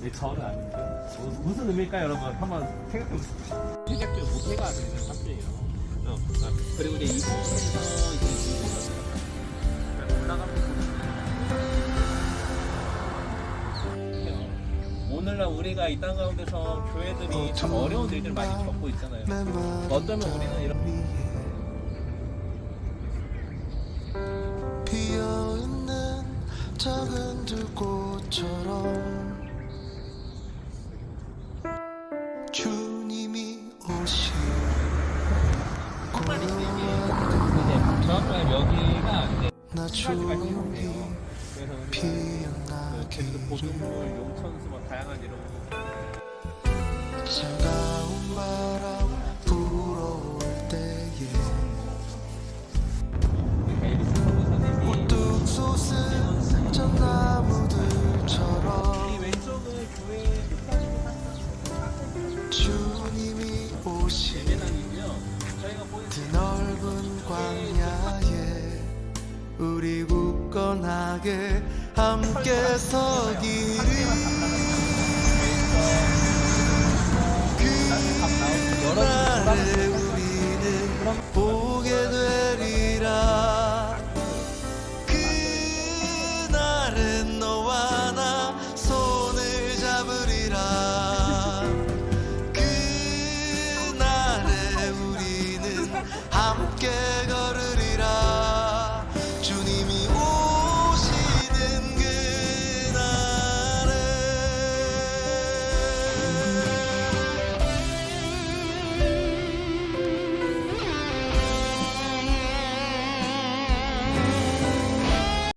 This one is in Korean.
네, 저는 아닙니다. 무- 무슨 의미일까요, 여러분? 한번 생각해 보세요. 생각도 못해가 되는 사람들이에요. 어, 어. 그리고 이제 이번에서 이제 올라가면 오늘날 우리가 이 땅 가운데서 교회들이 참 어려운 일들 많이 겪고 있잖아요. 어쩌면 우리는 이런 피어있는 작은 들꽃처럼 이제 정확하게 여기가 이제 나한 가지가 주님이 있는데요. 함께 서기를